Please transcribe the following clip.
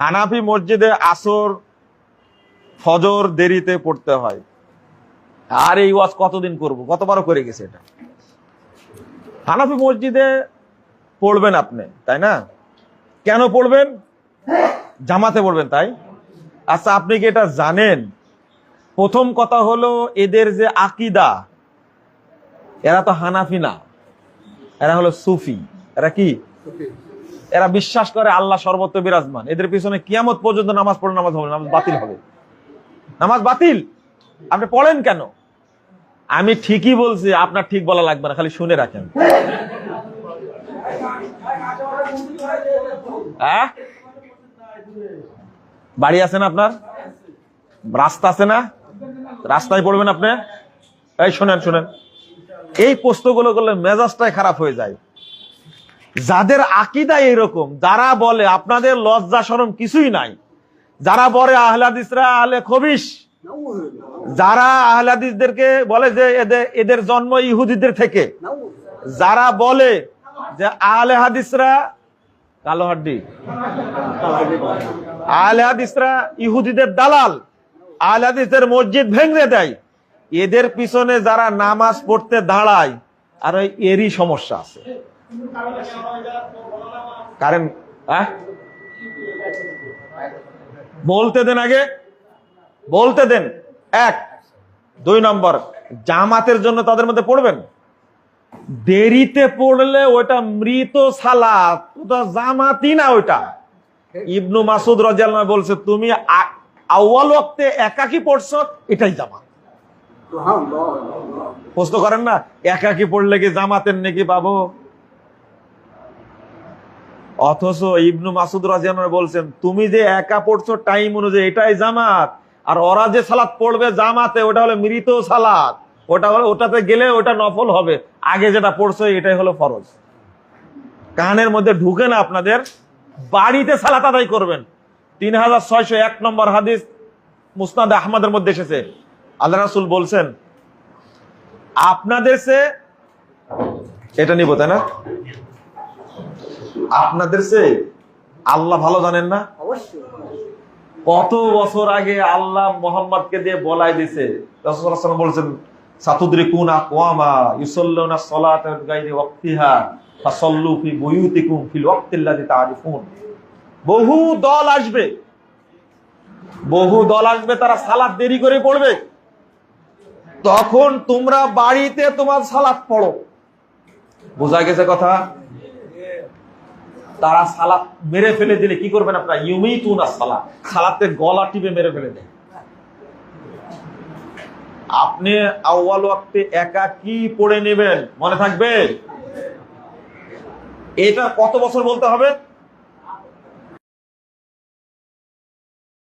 হানাফি মসজিদে আসর, ফজর দেরিতে পড়তে হয়। আর এই ওয়াজ কতদিন করব? কতবারও করে গেছে এটা? হানাফি মসজিদে পড়বেন আপনি, তাই না? কেন পড়বেন? জামাতে পড়বেন, তাই? আচ্ছা আপনি কি এটা জানেন? প্রথম কথা হলো এদের যে আকিদা, এরা তো হানাফি না, এরা হলো সুফি। এরা কি? এরা বিশ্বাস করে আল্লাহ সর্বত্র বিরাজমান। এদের পিছনে কিয়ামত পর্যন্ত নামাজ পড়লে নামাজ হবে নামাজ বাতিল হবে। নামাজ বাতিল? আপনি পড়েন কেন? আমি ঠিকই বলছি, আপনার ঠিক বলা লাগবে না, খালি শুনে রাখেন। হ্যাঁ? বাড়ি আছে না আপনার? রাস্তা আছে না? রাস্তায় পড়বেন আপনি? এই শোনেন শোনেন। এই প্রশ্নগুলো করলে মেজাজটাই খারাপ হয়ে যায়। যাদের আকিদা এরকম, যারা বলে আপনাদের লজ্জা সরম কিছুই নাই, যারা বলে আহলাদিসরা আহলে খবিস যারা আহলাদিসদেরকে বলে যে এদের এদের জন্ম ইহুদিদের থেকে, যারা বলে যে আহলে হাদিসরা কালো হাড্ডি, আহলে হাদিসরা ইহুদিদের দালাল, আহলে হাদিসদের মসজিদ ভেঙে দেয়, এদের পিছনে যারা নামাজ পড়তে দাঁড়ায়, আর এরই সমস্যা আছে। কারণ হ্যাঁ? বলতে দেন আগে। বলতে দেন। এক দুই নম্বর জামাতের জন্য তাদের মধ্যে পড়বেন? দেরিতে পড়লে ওটা মৃত সালাত। ওটা জামাতি না ওইটা। ইবনু মাসুদ রাজিয়াল বলছে তুমি আউয়াল ওয়াক্তে একাকি পড়ছো এটাই জামাত। প্রশ্ন করেন না একাকি পড়লে কি জামাতের নাকি পাবো? অথচ ইবনু মাসুদ রাজিয়ান বলছেন, তুমি যে একা পড়ছো টাইম অনুযায়ী, এটাই জামাত। আর ওরা যে সালাত পড়বে জামাতে, ওটা হলো মৃত সালাত। ওটা হলো, ওটাতে গেলে ওটা নফল হবে। আগে যেটা পড়ছো, এটাই হলো ফরজ। কানের মধ্যে ঢুকে না আপনাদের, বাড়িতে সালাত আদায় করবেন। তিন হাজার ছয়শো এক নম্বর হাদিস মুসনাদ আহমদের মধ্যে এসেছে। আল্লাহ রাসুল বলছেন, আপনাদের সে এটা নিব, তাই না? আপনাদের সে আল্লাহ ভালো জানেন না? কত বছর আগে আল্লাহ মোহাম্মদকে দিয়ে বলাই দিছে? বলছেন ইউসাল্লুনা সালাতা ওয়াক্তিহা ফাসাল্লু ফি বুয়ুতিকুম ফিল ওয়াক্তিল্লাযী তারিফুন বহু দল আসবে। বহু দল আসবে তারা সালাত দেরি করে পড়বে। তখন তোমরা বাড়িতে তোমার সালাত পড়ো। বোঝা গেছে কথা? তারা সালাত মেরে ফেলে দিলে কি করবেন আপনারা? ইউমি তু না সালাত। সালাতে গলা টিপে মেরে ফেলে দেয় আপনি আউ্বাল ওয়াক্তে একা কি পড়ে নেবেন? মনে থাকবে? এটা কত বছর বলতে হবে?